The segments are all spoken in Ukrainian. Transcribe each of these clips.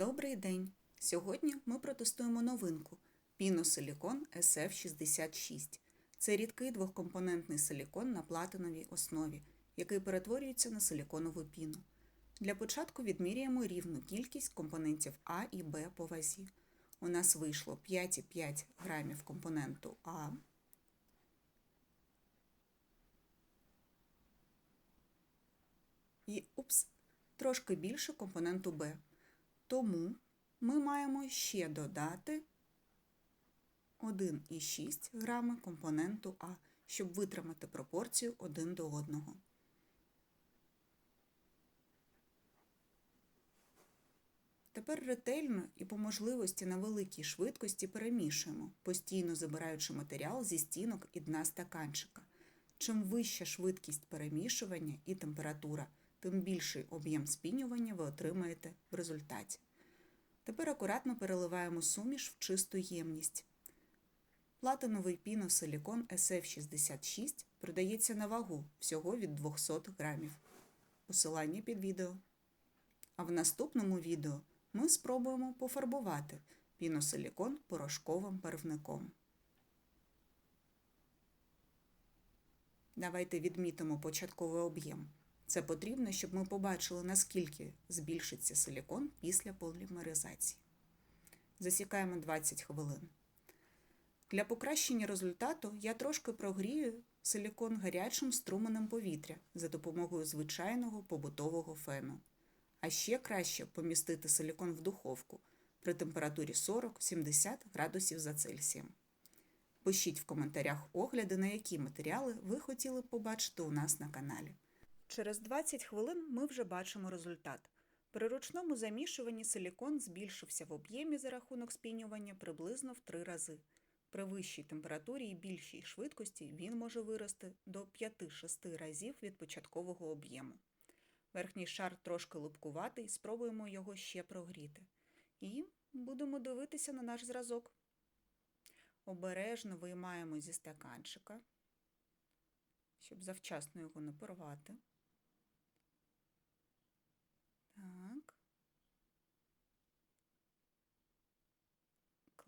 Добрий день! Сьогодні ми протестуємо новинку піносилікон SF66. Це рідкий двохкомпонентний силікон на платиновій основі, який перетворюється на силіконову піну. Для початку відміряємо рівну кількість компонентів А і Б по вазі. У нас вийшло 5,5 грамів компоненту А. І упс, трошки більше компоненту Б. Тому ми маємо ще додати 1,6 грами компоненту А, щоб витримати пропорцію один до одного. Тепер ретельно і по можливості на великій швидкості перемішуємо, постійно забираючи матеріал зі стінок і дна стаканчика. Чим вища швидкість перемішування і температура, тим більший об'єм спінювання ви отримаєте в результаті. Тепер акуратно переливаємо суміш в чисту ємність. Платиновий піносилікон SF66 продається на вагу всього від 200 грамів. Посилання під відео. А в наступному відео ми спробуємо пофарбувати піносилікон порошковим барвником. Давайте відмітимо початковий об'єм. Це потрібно, щоб ми побачили, наскільки збільшиться силікон після полімеризації. Засікаємо 20 хвилин. Для покращення результату я трошки прогрію силікон гарячим струменем повітря за допомогою звичайного побутового фену. А ще краще помістити силікон в духовку при температурі 40-70 градусів за Цельсієм. Пишіть в коментарях огляди, на які матеріали ви хотіли б побачити у нас на каналі. Через 20 хвилин ми вже бачимо результат. При ручному замішуванні силікон збільшився в об'ємі за рахунок спінювання приблизно в 3 рази. При вищій температурі і більшій швидкості він може вирости до 5-6 разів від початкового об'єму. Верхній шар трошки липкуватий, спробуємо його ще прогріти. І будемо дивитися на наш зразок. Обережно виймаємо зі стаканчика, щоб завчасно його не порвати. Так.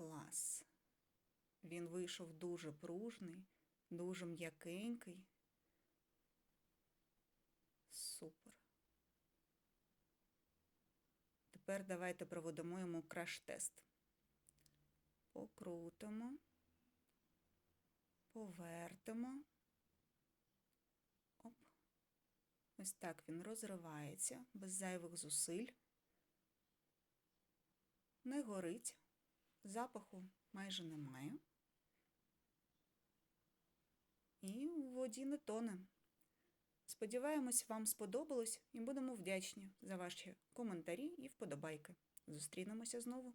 Клас. Він вийшов дуже пружний, дуже м'якенький. Супер. Тепер давайте проведемо йому краш-тест. Покрутимо, повертимо. Оп. Ось так він розривається без зайвих зусиль. Не горить, запаху майже немає. І в воді не тоне. Сподіваємось, вам сподобалось і будемо вдячні за ваші коментарі і вподобайки. Зустрінемося знову.